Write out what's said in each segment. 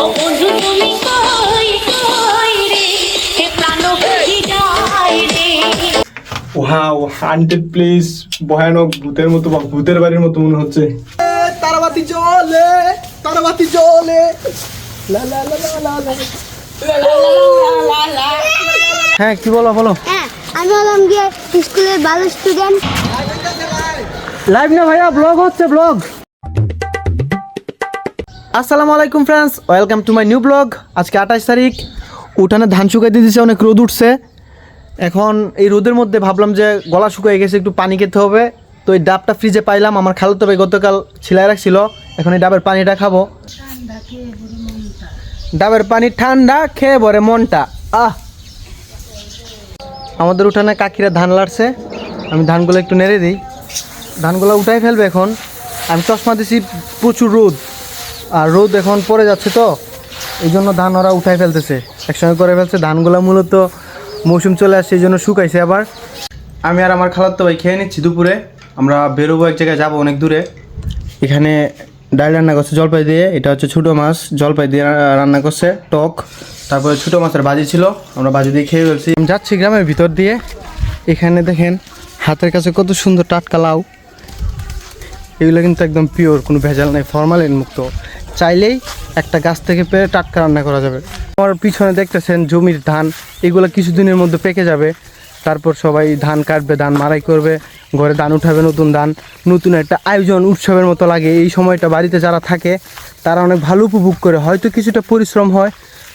ও বন্ধু তুমি কই কই রে? হে প্রাণ বুঝি যায় রে। ওয়াও হান্টেড প্লেস ভয়ানক ভূতের মতো বা ভূতের বাড়ির মতো মনে হচ্ছে। তারাবাতি জ্বলে তারাবাতি জ্বলে। লা লা লা লা লা লা। হ্যাঁ কি বলো বলো। হ্যাঁ আমি হলাম গিয়ে স্কুলের ভালো স্টুডেন্ট লাইভ না ভাইয়া ব্লগ হচ্ছে ব্লগ আসসালামু আলাইকুম friends welcome to my new blog আজকে আঠাশ তারিখ, উঠানে ধান শুকাই দিয়ে দিয়েছে অনেক রোদ উঠছে। এখন এই রোদের মধ্যে ভাবলাম যে গলা শুকিয়ে গেছে, একটু পানি খেতে হবে। তো এই ডাবটা ফ্রিজে পাইলাম, আমার খালতো ভাই গতকাল ছিলাই রাখছিল, এখন এই ডাবের পানিটা খাব। ডাবের পানি ঠান্ডা, খেয়ে ভরে মনটা। আহ! আমাদের উঠানে কাকিরা ধান লাড়ছে, আমি ধানগুলো একটু নেড়ে দিই। ধানগুলো উঠাই ফেলবে এখন। আমি চশমা দিছি, প্রচুর রোদ। আর রোদ এখন পড়ে যাচ্ছে তো এই জন্য ধান ওরা উঠাই ফেলতেছে। একসঙ্গে করে ফেলছে ধানগুলো মূলত মৌসুম চলে আসছে এই জন্য শুকাইছে আবার। আমি আর আমার খালার তো ভাই খেয়ে নিচ্ছি দুপুরে। আমরা বেরোবো এক জায়গায় যাব অনেক দূরে। এখানে ডাল রান্না করছে জলপাই দিয়ে এটা হচ্ছে ছোটো মাছ জলপাই দিয়ে রান্না করছে টক। তারপরে ছোটো মাছের বাজি ছিল আমরা বাজি দিয়ে খেয়ে ফেলছি। যাচ্ছি গ্রামের ভিতর দিয়ে। এখানে দেখেন হাতের কাছে কত সুন্দর টাটকা লাউ। এগুলো কিন্তু একদম পিওর কোনো ভেজাল নেই ফরমালিন মুক্ত। চাইলেই একটা গাছ থেকে পেরে টাটকা রান্না করা যাবে। আমার পিছনে দেখতেছেন জমির ধান, এগুলো কিছুদিনের মধ্যে পেকে যাবে। তারপর সবাই ধান কাটবে, ধান মারাই করবে, ঘরে ধান উঠাবে, নতুন ধান, নতুন একটা আয়োজন, উৎসবের মতো লাগে। এই সময়টা বাড়িতে যারা থাকে, তারা অনেক ভালো উপভোগ করে। হয়তো কিছুটা পরিশ্রম হয়,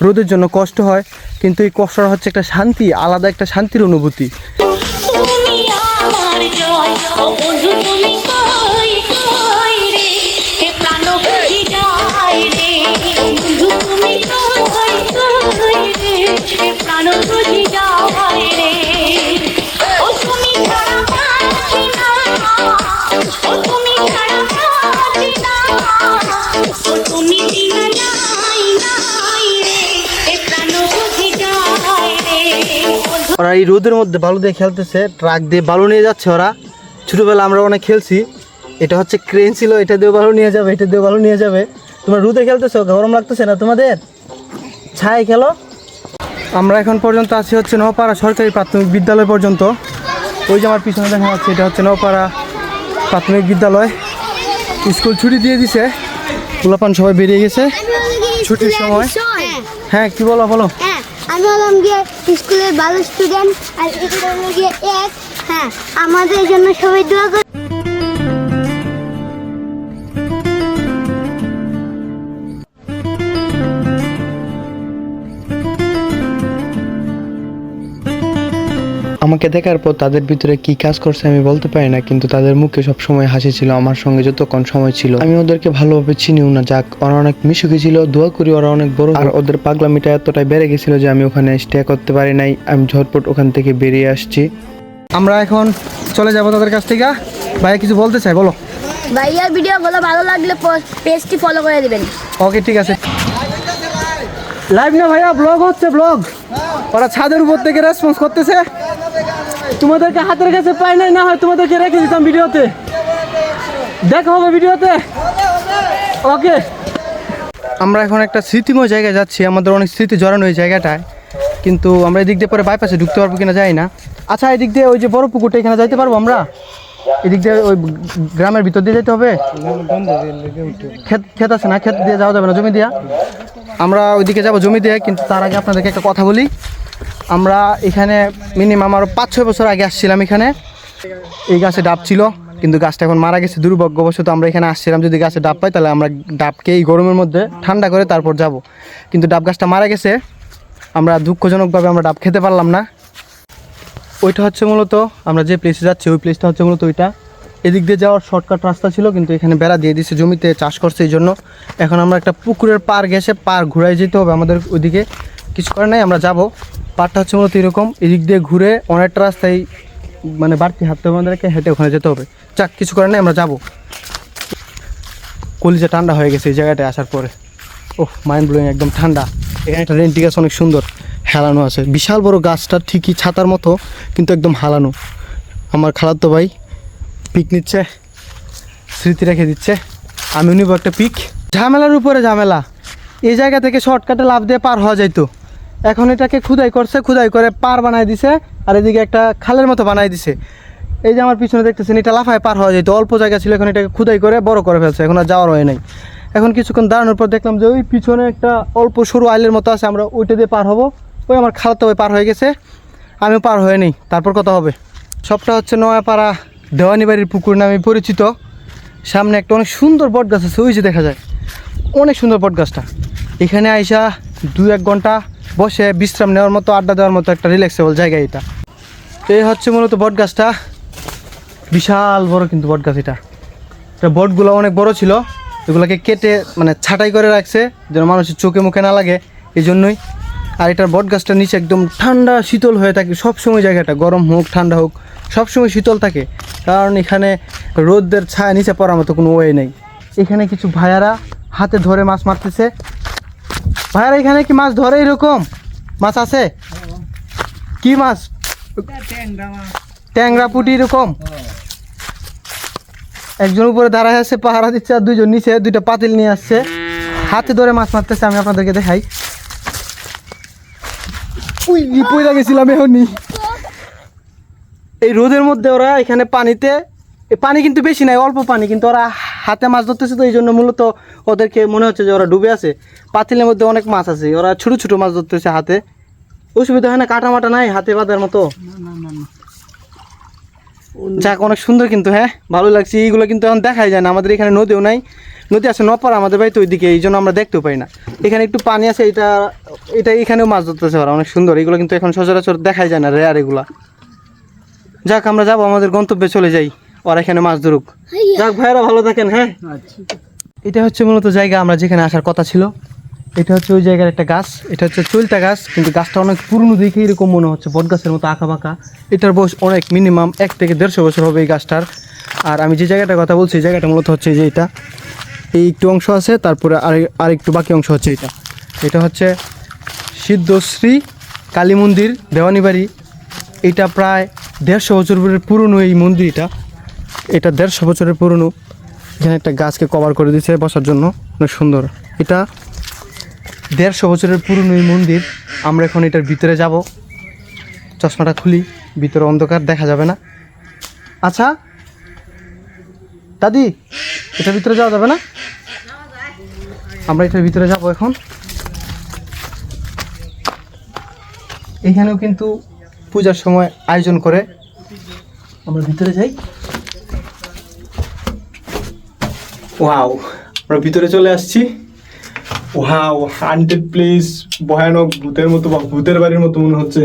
রোদের জন্য কষ্ট হয়, কিন্তু এই কষ্টটা হচ্ছে একটা শান্তি, আলাদা একটা শান্তির অনুভূতি। ওরা এই রোদের মধ্যে বালু দিয়ে খেলতেছে ট্রাক দিয়ে বালু নিয়ে যাচ্ছে ওরা। ছোটোবেলা আমরা অনেক খেলছি। এটা হচ্ছে ক্রেন ছিল এটা দিয়ে বালু নিয়ে যাবে এটা দিয়ে বালু নিয়ে যাবে। তোমরা রোদে খেলতেছো গরম লাগতেছে না তোমাদের? ছাই খেলো। আমরা এখন পর্যন্ত আছি হচ্ছে নপাড়া সরকারি প্রাথমিক বিদ্যালয় পর্যন্ত। ওই যে আমার পিছনে দেখা যাচ্ছে এটা হচ্ছে নপাড়া প্রাথমিক বিদ্যালয়। স্কুল ছুটি দিয়ে দিছে। পোলাপান সবাই বেরিয়ে গেছে। ছুটির সময়। হ্যাঁ কি বলো বলো। হ্যাঁ আমি হলাম গিয়ে স্কুলের ভালো স্টুডেন্ট আর হলো গিয়ে এক। হ্যাঁ আমাদের জন্য সবাই দোয়া আমাকে দেখার পর তাদের ভিতরে কি কাজ করছে আমি বলতে পারি না কিন্তু তাদের মুখে সব সময় হাসি ছিল আমার সঙ্গে যতক্ষণ সময় ছিল। আমি ওদেরকে ভালোভাবে চিনিও না যাক ওরা অনেক মিশুকি ছিল দোয়া করি ওরা অনেক বড় আর ওদের পাগলামিটা এতটাই বেড়ে গেছিল যে আমি ওখানে স্টে করতে পারি নাই। আমি ঝটপট ওখান থেকে বেরিয়ে আসছি। আমরা এখন চলে যাব তাদের কাছ থেকে। ভাইয়া কিছু বলতে চাই বলো। ভাইয়ার ভিডিওগুলো ভালো লাগলে পেজটি ফলো করে দিবেন। ওকে ঠিক আছে। লাইভ না ভাইয়া ব্লগ হচ্ছে ব্লগ ওরা ছাদের উপর থেকে রেসপন্স করতেছে। তোমাদেরকে হাতের কাছে পাই নাই, না হয় তোমাদেরকে রেখে দিতাম ভিডিওতে। দেখা হবে ভিডিওতে। ওকে। আমরা এখন একটা স্মৃতিময় জায়গায় যাচ্ছি, আমাদের অনেক স্মৃতি জড়ানো এই জায়গাটায়, কিন্তু আমরা এদিক দিয়ে পরে বাইপাসে ঢুকতে পারব কিনা যাই না। আচ্ছা এদিক দিয়ে ওই যে বড় পুকুরটা, এখানে যাইতে পারব আমরা? এদিক দিয়ে ওই গ্রামের ভিতর দিয়ে যেতে হবে? ক্ষেত ক্ষেত আছে না? ক্ষেত দিয়ে যাওয়া যাবে না, জমি দিয়া? আমরা ওইদিকে যাব জমি দিয়ে, কিন্তু তার আগে আপনাদেরকে একটা কথা বলি। আমরা এখানে মিনিমাম আরও পাঁচ ছয় বছর আগে আসছিলাম এখানে। এই গাছে ডাব ছিল, কিন্তু গাছটা এখন মারা গেছে। দুর্ভাগ্যবশত আমরা এখানে আসছিলাম, যদি গাছে ডাব পাই তাহলে আমরা ডাবকে এই গরমের মধ্যে ঠান্ডা করে তারপর যাব। কিন্তু ডাব গাছটা মারা গেছে। আমরা দুঃখজনকভাবে আমরা ডাব খেতে পারলাম না। ওইটা হচ্ছে মূলত, আমরা যে প্লেসে যাচ্ছি, ওই প্লেসটা হচ্ছে মূলত ওইটা। এদিক দিয়ে যাওয়ার শর্টকাট রাস্তা ছিল, কিন্তু এখানে বেড়া দিয়ে দিচ্ছে জমিতে চাষ করছে এই জন্য। এখন আমরা একটা পুকুরের পার গেছে পার ঘুরাই যেতে হবে, আমাদের ওইদিকে। কিছু করে নাই, আমরা যাব। পারটা হচ্ছে মূলত এরকম, এদিক দিয়ে ঘুরে অনেকটা রাস্তায় মানে বাড়তি হাঁটতে হবে, আমাদেরকে হেঁটে ওখানে যেতে হবে। যাক, কিছু করে নাই, আমরা যাব। কলিজা ঠান্ডা হয়ে গেছে এই জায়গাটায় আসার পরে। ওহ মাইন্ড ব্লোয়িং একদম ঠান্ডা। এখানে একটা রেন্টি গাছ অনেক সুন্দর, হেলানো আছে। বিশাল বড় গাছটা ঠিকই ছাতার মতো, কিন্তু একদম হালানো। আমার খালাতো ভাই পিক নিচ্ছে, স্মৃতি রেখে দিচ্ছে আমি নিব একটা পিক ঝামেলার উপরে ঝামেলা। এই জায়গা থেকে শর্টকাটে লাভ দিয়ে পার হওয়া যাইতো। এখন এটাকে খুদাই করছে, খুদাই করে পার বানাই দিছে, আর এদিকে একটা খালের মতো বানাই দিছে। এই যে আমার পিছনে দেখতেছেন, এটা লাফায় পার হওয়া যেত, অল্প জায়গা ছিল, এখন এটাকে খুদাই করে বড় করে ফেলছে, এখন আর যাওয়ার হয় নাই। এখন কিছুক্ষণ দাঁড়ানোর পর দেখলাম যে ওই পিছনে একটা অল্প সরু আইলের মতো আছে, আমরা ওইটা দিয়ে পার হব। ওই আমার খালাতো পার হয়ে গেছে, আমিও পার হয়ে নেই। তারপর কথা হবে? সবটা হচ্ছে নয়াপাড়া দেওয়ানি বাড়ির পুকুর নামে পরিচিত। সামনে একটা অনেক সুন্দর বট গাছ আছে, ওই যে দেখা যায়। অনেক সুন্দর বট গাছটা এখানে আইসা দু এক ঘণ্টা বসে বিশ্রাম নেওয়ার মতো, আড্ডা দেওয়ার মতো একটা রিল্যাক্সেবল জায়গা এটা। তো এই হচ্ছে মূলত বট গাছটা। বিশাল বড় কিন্তু বট গাছ এটা। বটগুলো অনেক বড় ছিল। এগুলোকে কেটে মানে ছাঁটাই করে রাখছে, যেন মানুষের চোখে মুখে না লাগে। এই জন্যই আর এটার বট গাছটার নিচে একদম ঠান্ডা, শীতল হয়ে থাকে। সব সময় জায়গাটা গরম হোক, ঠান্ডা হোক, সবসময় শীতল থাকে। কারণ এখানে রোদের ছায়া নিচে পড়ার মতো কোনো ওয়ে নেই। এখানে কিছু ভাইয়ারা হাতে ধরে মাছ মারতেছে। ভাইয়ারা, এখানে কি মাছ ধরে এরকম? মাছ আছে? কি মাছ? ট্যাংরা পুটি এরকম? একজন উপরে দাঁড়ায় আছে, পাহারা দিচ্ছে আর দুইজন নিচে, দুইটা পাতিল নিয়ে আসছে। হাতে ধরে মাছ মারতেছে, আমি আপনাদেরকে দেখাই। গেছিলাম এখনই। এই রোদের মধ্যে ওরা এখানে পানিতে পানি কিন্তু বেশি নাই, অল্প পানি, কিন্তু ওরা হাতে মাছ ধরতেছে তো এই জন্য মূলত ওদেরকে মনে হচ্ছে যে ওরা ডুবে আছে। পাতিলের মধ্যে অনেক মাছ আছে, ওরা ছোট ছোট মাছ ধরতেছে হাতে। অসুবিধা হয় না কাটা মাটা নাই, হাতে বাঁধার মতো। যাক, অনেক সুন্দর কিন্তু হ্যাঁ ভালো লাগছে। এইগুলো কিন্তু এখন দেখাই যায় না, আমাদের এখানে নদীও নাই। নদী আছে নপার, আমাদের বাড়িতে ওইদিকে এই জন্য আমরা দেখতেও পাই না। এখানে একটু পানি আছে, এটা এটা এখানেও মাছ ধরতেছে ওরা, অনেক সুন্দর। এগুলো কিন্তু এখন সচরাচর দেখাই যায় না রেয়ার এগুলা। যাক, আমরা যাব, আমাদের গন্তব্যে চলে যাই। ওরা এখানে মাছ ধরুক। যাক ভাইয়েরা ভালো থাকেন হ্যাঁ? এটা হচ্ছে মূলত জায়গা আমরা যেখানে আসার কথা ছিল। এটা হচ্ছে ওই জায়গার একটা গাছ এটা হচ্ছে চলতা গাছ কিন্তু গাছটা অনেক পুরনো দেখে এরকম মনে হচ্ছে বট গাছের মতো আঁকা বাঁকা এটার বয়স অনেক মিনিমাম এক থেকে দেড়শো বছর হবে এই গাছটার। আর আমি যে জায়গাটার কথা বলছি এই জায়গাটা মূলত হচ্ছে এই যে এটা। এই একটু অংশ আছে তারপরে আর আর একটু বাকি অংশ হচ্ছে এটা। এটা হচ্ছে সিদ্ধশ্রী কালী মন্দির দেওয়ানি বাড়ি এটা প্রায় দেড়শো বছরের পুরনো এই মন্দিরটা এটা দেড়শো বছরের পুরনো। এখানে একটা গাছকে কভার করে দিয়েছে বসার জন্য। অনেক সুন্দর। এটা দেড়শো বছরের পুরনো এই মন্দির। আমরা এখন এটার ভিতরে যাব। চশমাটা খুলি, ভিতরে অন্ধকার, দেখা যাবে না। আচ্ছা দাদি, এটার ভিতরে যাওয়া যাবে না? আমরা এটার ভিতরে যাব এখন। এখানেও কিন্তু পূজার সময় আয়োজন করে। আমরা ভিতরে যাই। ওয়াও আমরা ভিতরে চলে আসছি। ওয়াও হান্টেড প্লেস ভয়ানক, ভূতের মতো বা ভূতের বাড়ির মতো মনে হচ্ছে।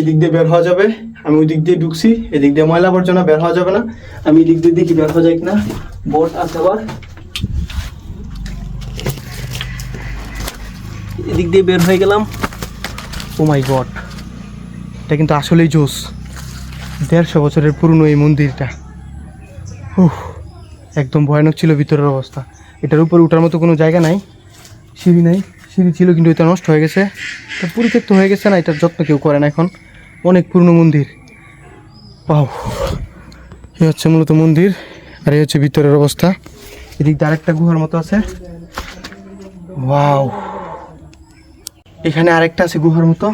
এদিক দিয়ে বের হওয়া যাবে। আমি ওই দিক দিয়ে ঢুকছি। এদিক দিয়ে ময়লা আবর্জনা বের হওয়া যাবে না। আমি এদিক দিয়ে দেখি বের হওয়া যায় কিনা। বোট আছে আবার। এদিক দিয়ে বের হয়ে গেলাম। ও মাই গড এটা কিন্তু আসলেই জোস দেড়শো বছরের পুরনো এই মন্দিরটা। উহ একদম ভয়ানক ছিল ভিতরের অবস্থা। এটার উপর উঠার মতো কোনো জায়গা নাই, সিঁড়ি নাই। সিঁড়ি ছিল কিন্তু এটা নষ্ট হয়ে গেছে। তো পরিত্যক্ত হয়ে গেছে না, এটার যত্ন কেউ করে না এখন। অনেক পুরনো মন্দির। পাও এ হচ্ছে মূলত মন্দির, আর এই হচ্ছে ভিতরের অবস্থা। এদিক দিয়ে আরেকটা গুহার মতো আছে। ওয়াও, এখানে আরেকটা আছে গুহার মতো।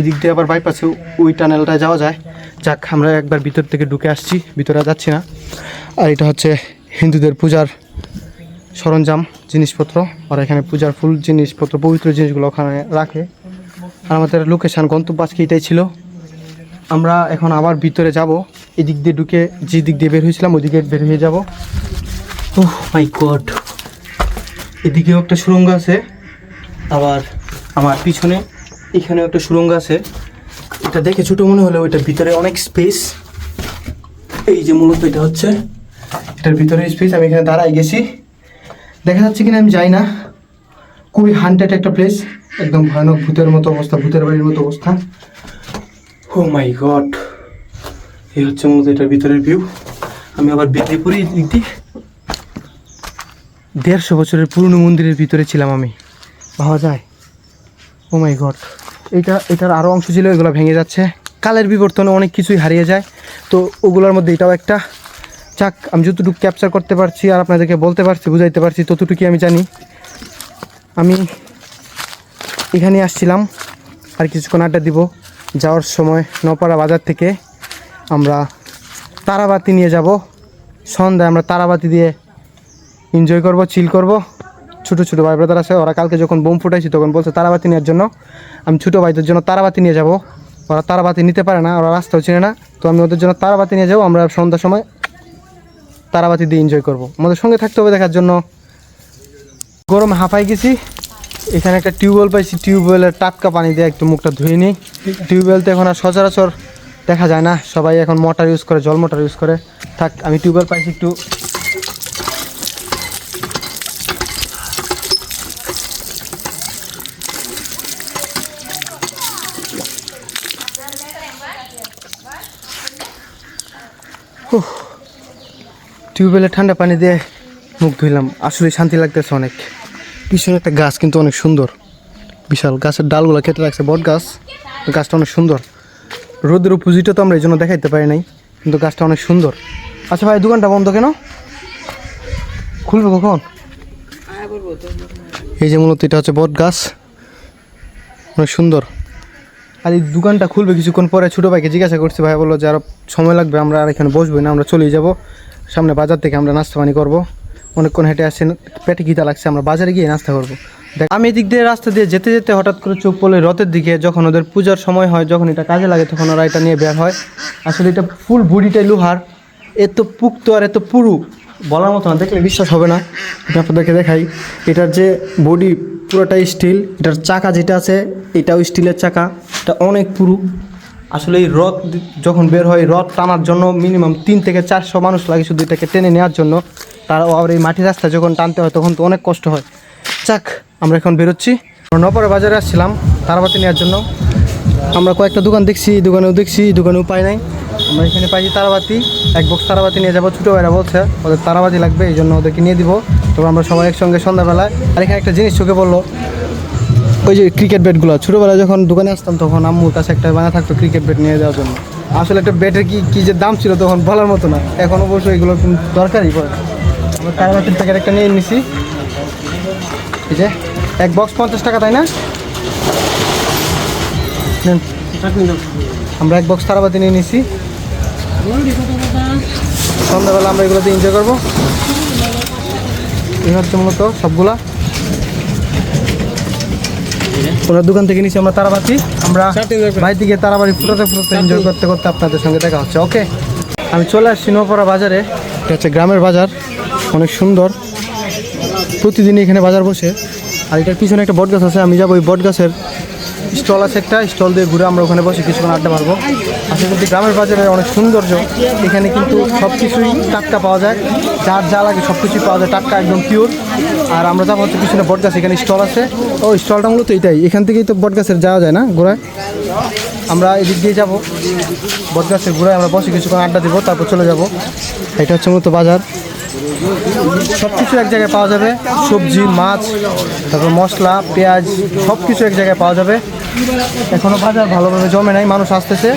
এদিক দিয়ে আবার বাইপাসে ওই টানেলটা যাওয়া যায়। যাক, আমরা একবার ভিতর থেকে ঢুকে আসছি, ভিতরে যাচ্ছি না। আর এটা হচ্ছে হিন্দুদের পূজার সরঞ্জাম, জিনিসপত্র, আর এখানে পূজার ফুল, জিনিসপত্র, পবিত্র জিনিসগুলো ওখানে রাখে। আর আমাদের লোকেশান, গন্তব্য আজকে এটাই ছিল। আমরা এখন আবার ভিতরে যাব। এদিক দিয়ে ঢুকে যে দিক দিয়ে বের হয়েছিলাম ওই দিকে বের হয়ে যাব। ওহ মাই গড এদিকেও একটা সুরঙ্গ আছে, আবার আমার পিছনে এখানেও একটা সুরঙ্গ আছে। এটা দেখে ছোটো মনে হলেও এটার ভিতরে অনেক স্পেস এই যে মূলত এটা হচ্ছে এটার ভিতরে স্পেস আমি এখানে দাঁড়াই গেছি। দেখা যাচ্ছে কিনা, আমি যাই না। খুবই হান্টেড একটা প্লেস একদম ভয়ানক ভূতের মতো অবস্থা, ভূতের বাড়ির মতো অবস্থা। ও মাই গড এই হচ্ছে মূলত এটার ভিতরের ভিউ আমি আবার বেরিয়ে পড়ি দিক দেড়শো বছরের পুরনো মন্দিরের ভিতরে ছিলাম আমি। ভাবা যায়। ও মাই গড এটা, এটার আরও অংশ ছিল, এগুলো ভেঙে যাচ্ছে। কালের বিবর্তনে অনেক কিছুই হারিয়ে যায়। তো ওগুলোর মধ্যে এটাও একটা। যাক, আমি যতটুকু ক্যাপচার করতে পারছি আর আপনাদেরকে বলতে পারছি, বুঝাইতে পারছি, ততটুকুই আমি জানি। আমি এখানে আসছিলাম আর কিছুক্ষণ আড্ডা দিব। যাওয়ার সময় নপাড়া বাজার থেকে আমরা তারাবাতি নিয়ে যাব। সন্ধ্যায় আমরা তারাবাতি দিয়ে এনজয় করব চিল করব। ছোটো ছোটো ভাই ব্রাদার আছে, ওরা কালকে যখন বোম ফুটাইছি তখন বলছে তারাবাতি নেওয়ার জন্য। আমি ছোটো ভাইদের জন্য তারাবাতি নিয়ে যাব। ওরা তারাবাতি নিতে পারে না, ওরা রাস্তাও চিনে না। তো আমি ওদের জন্য তারাবাতি নিয়ে যাব। আমরা সন্ধ্যার সময় তারাবাতি দিয়ে এনজয় করব। আমাদের সঙ্গে থাকতে হবে দেখার জন্য। গরম হাঁপাই গেছি। এখানে একটা টিউবওয়েল পাইছি। টিউবওয়েলের টাটকা পানি দিয়ে একটু মুখটা ধুয়ে নিই। টিউবওয়েল তো এখন আর সচরাচর দেখা যায় না। সবাই এখন মোটর ইউজ করে, জল মোটর ইউজ করে। থাক, আমি টিউবওয়েল পাইছি একটু। টিউবওয়েলে ঠান্ডা পানি দিয়ে মুখ ধুইলাম। আসলে শান্তি লাগতেছে অনেক। পিছনে একটা গাছ কিন্তু অনেক সুন্দর। বিশাল গাছের ডালগুলো কেটে রাখছে, বট গাছ। গাছটা অনেক সুন্দর। রোদের উপজিটা তো আমরা এই জন্য দেখাইতে পারি নাই, কিন্তু গাছটা অনেক সুন্দর। আচ্ছা ভাই, দোকানটা বন্ধ কেন? খুলবে কখন? এই যে মূলত এটা হচ্ছে বট গাছ। অনেক সুন্দর। আর এই দোকানটা খুলবে কিছুক্ষণ পরে ছোটো ভাইকে জিজ্ঞাসা করছি, ভাই বলল যে আরও সময় লাগবে, আমরা আর এখানে বসবো না, আমরা চলেই যাব। সামনে বাজার থেকে আমরা নাস্তা পানি করব। অনেকক্ষণ হেঁটে আসছেন পেটে খিদা লাগছে, আমরা বাজারে গিয়ে নাস্তা করব। দেখ, আমি এদিক দিয়ে রাস্তা দিয়ে যেতে যেতে হঠাৎ করে চোখ পড়লে রথের দিকে। যখন ওদের পূজার সময় হয়, যখন এটা কাজে লাগে, তখন ওরা এটা নিয়ে বের হয়। আসলে এটা ফুল বডিটাই লোহার। এত পুক্ত আর এত পুরু, বলার মতো না, দেখলে বিশ্বাস হবে না। এটা আপনাদেরকে দেখাই, এটার যে বডি পুরোটাই স্টিল, এটার চাকা যেটা আছে, এটাও স্টিলের চাকা, এটা অনেক পুরু। আসলে এই রথ যখন বের হয়, রথ টানার জন্য মিনিমাম তিন থেকে চারশো মানুষ লাগে শুধু এটাকে টেনে নেওয়ার জন্য। তারাও আবার এই মাটির রাস্তা যখন টানতে হয়, তখন তো অনেক কষ্ট হয়। চাক আমরা এখন বেরোচ্ছি। নপরে বাজারে আসছিলাম, তারাবাতি নেওয়ার জন্য। আমরা কয়েকটা দোকান দেখছি, দোকানেও দেখছি, দোকানেও পাই নাই। আমরা এখানে পাইছি তারাবাতি, এক বক্স তারাবাতি নিয়ে যাব। ছোটো ভাইরা বলছে, ওদের তারাবাতি লাগবে, এই জন্য ওদেরকে নিয়ে দিব। তবে আমরা সবাই একসঙ্গে সন্ধ্যাবেলায় আর এখানে একটা জিনিস চোখে বলল ওই যে ক্রিকেট ব্যাটগুলো ছোটোবেলায় যখন দোকানে আসতাম তখন আম্মুর কাছে একটা বানা থাকতো ক্রিকেট ব্যাট নিয়ে যাওয়ার জন্য। আসলে একটা ব্যাটের কি, কী যে দাম ছিল তখন বলার মতো না। এখন অবশ্য এগুলো দরকারই পড়ে। আমরা প্যাকেট একটা নিয়ে নিছি। এই যে, এক বক্স পঞ্চাশ টাকা, তাই না? আমরা এক বক্স তারাবাতি নিয়ে নিছি। সন্ধ্যাবেলা আমরা এগুলোতে এনজয় করব। এই হচ্ছে মূলত সবগুলা। ওনার দোকান থেকে নিচ্ছি আমরা তারাবাতি আমরা ভাই থেকে তারাবাড়ি ফুটাতে ফুটাতে এনজয় করতে করতে আপনাদের সঙ্গে দেখা হচ্ছে। ওকে আমি চলে আসছি নোপাড়া বাজারে। এটা হচ্ছে গ্রামের বাজার অনেক সুন্দর। প্রতিদিন এখানে বাজার বসে। আর এটার পিছনে একটা বট গাছ আছে আমি যাব ওই বট গাছের স্টল আছে একটা, স্টল দিয়ে ঘুরে আমরা ওখানে বসে কিছুক্ষণ আড্ডা মারবো। আসলে কিন্তু গ্রামের বাজারে অনেক সৌন্দর্য। এখানে কিন্তু সব কিছুই টাটকা পাওয়া যায়। যার যা লাগে সব কিছুই পাওয়া যায়, টাটকা একদম পিওর আর আমরা যাব হচ্ছে পিছনে বট গাছ এখানে স্টল আছে। ও, স্টলটা মূলত এটাই। এখান থেকেই তো বট গাছের যাওয়া যায় না ঘোরায়? আমরা এদিক দিয়ে যাব। বট গাছের ঘুরায় আমরা বসে কিছুক্ষণ আড্ডা দেবো, তারপর চলে যাব। এটা হচ্ছে মূলত বাজার। সব কিছু এক জায়গায় পাওয়া যাবে। সবজি, মাছ, তারপর মশলা, পেঁয়াজ সব কিছু এক জায়গায় পাওয়া যাবে। এখনও বাজার ভালোভাবে জমে নাই মানুষ আসতেছে।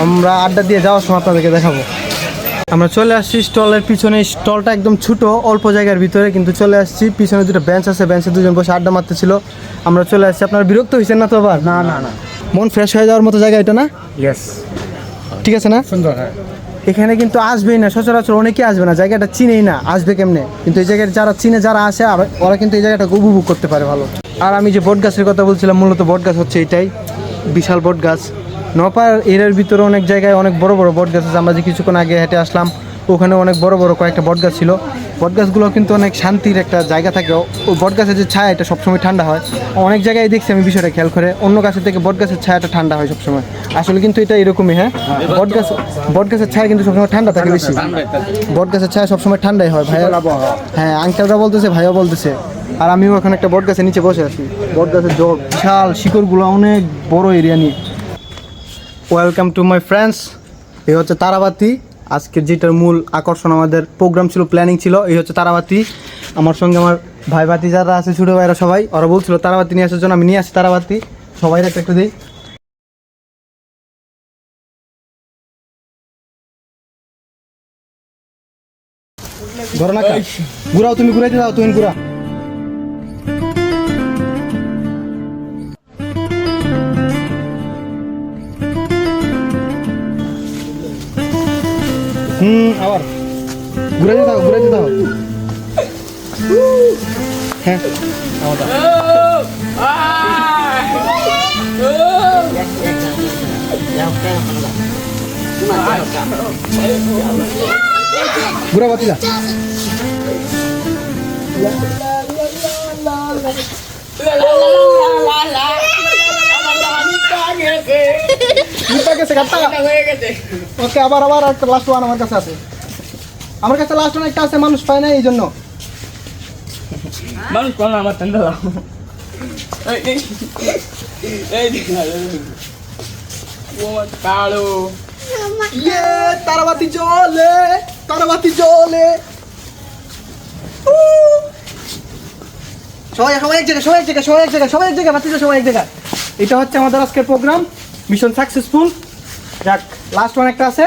আমরা আড্ডা দিয়ে যাওয়ার সময় আপনাদেরকে দেখাবো। আমরা চলে আসছি স্টলের পিছনে। স্টলটা একদম ছোট অল্প জায়গার ভিতরে কিন্তু চলে আসছি। পিছনে দুটো বেঞ্চ আছে বেঞ্চে দুজন বসে আড্ডা মারতেছিল। আমরা চলে আসছি। আপনারা বিরক্ত হয়েছেন না তো আবার? না না না। মন ফ্রেশ হয়ে যাওয়ার মতো জায়গা এটা না? ইয়েস ঠিক আছে না? সুন্দর হ্যাঁ। এখানে কিন্তু আসবেই না সচরাচর অনেকে আসবে না। জায়গাটা চিনেই না আসবে কেমনে? কিন্তু এই জায়গায় যারা চিনে যারা আসে আর- ওরা কিন্তু এই জায়গাটাকে উপভোগ করতে পারে ভালো। আর আমি যে বট গাছের কথা বলছিলাম মূলত বট গাছ হচ্ছে এটাই। বিশাল বট গাছ নপার এরিয়ার ভিতরে অনেক জায়গায় অনেক বড় বড় বট গাছ আছে। আমরা যে কিছুক্ষণ আগে হেঁটে আসলাম ওখানে অনেক বড় বড় কয়েকটা বট গাছ ছিল। বট গাছগুলো কিন্তু অনেক শান্তির একটা জায়গা থাকে। ও বট গাছের যে ছায়া এটা সবসময় ঠান্ডা হয়। অনেক জায়গায় দেখছি আমি বিষয়টা খেয়াল করে। অন্য গাছের থেকে বট গাছের ছায়াটা ঠান্ডা হয় সবসময়। আসলে কিন্তু এটা এরকমই হ্যাঁ? বট গাছ বট গাছের ছায়া কিন্তু সবসময় ঠান্ডা থাকে বেশি। বট গাছের ছায়া সবসময় ঠান্ডাই হয় ভাইয়া। হ্যাঁ আঙ্কেলরা বলতেছে ভাইয়া বলতেছে। আর আমিও এখন একটা বট গাছের নিচে বসে আছি। বট গাছের জ- বিশাল শিকড়গুলো অনেক বড় এরিয়া নিয়ে। ওয়েলকাম টু মাই ফ্রেন্ডস এই হচ্ছে তারাবাতি। আজকের যেটার মূল আকর্ষণ আমাদের প্রোগ্রাম ছিল প্ল্যানিং ছিল, এই হচ্ছে তারাবাতি। আমার সঙ্গে আমার ভাই বাতি যারা আছে, ছোটো ভাইরা সবাই। ওরা বলছিল, তারাবাতি নিয়ে আসার জন্য আমি নিয়ে আসি তারাবাতি। সবাই একটা একটু দিই। ঘুরাও তুমি, ঘুরাইতে দাও তুমি ঘুরা। হুম আবার ঘুরে যেতে হবে ঘুরে যেতে হবে হ্যাঁ আবার দাও। ঘুরে বাতি যা মিথ্যা গেছে গাট্টা ওকে আবার আবার একটা লাস্ট ওয়ান আমার কাছে আছে। আমার কাছে লাস্ট ওয়ান একটা আছে মানুষ পায় না এই জন্য মানুষ কোন আমার ঠান্ডা এই এই এই ও কালো। ইয়ে তারাবাতি তারাবাতি সবাই সবাই এক জায়গায় সবাই এক জায়গায় সবাই এক জায়গায় সবাই এক জায়গায় সবাই এক জায়গায়। এটা হচ্ছে আমাদের আজকের প্রোগ্রাম মিশন সাকসেসফুল যাক লাস্ট ওয়ান একটা আছে।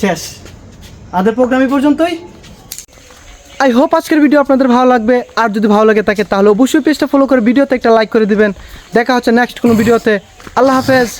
শেষ। আদের প্রোগ্রাম এই পর্যন্তই। আই হোপ আজকের ভিডিও আপনাদের ভালো লাগবে। আর যদি ভালো লাগে থাকে, তাহলে অবশ্যই পেজটা ফলো করে ভিডিওতে একটা লাইক করে দিবেন। দেখা হচ্ছে নেক্সট কোনো ভিডিওতে আল্লাহ হাফেজ।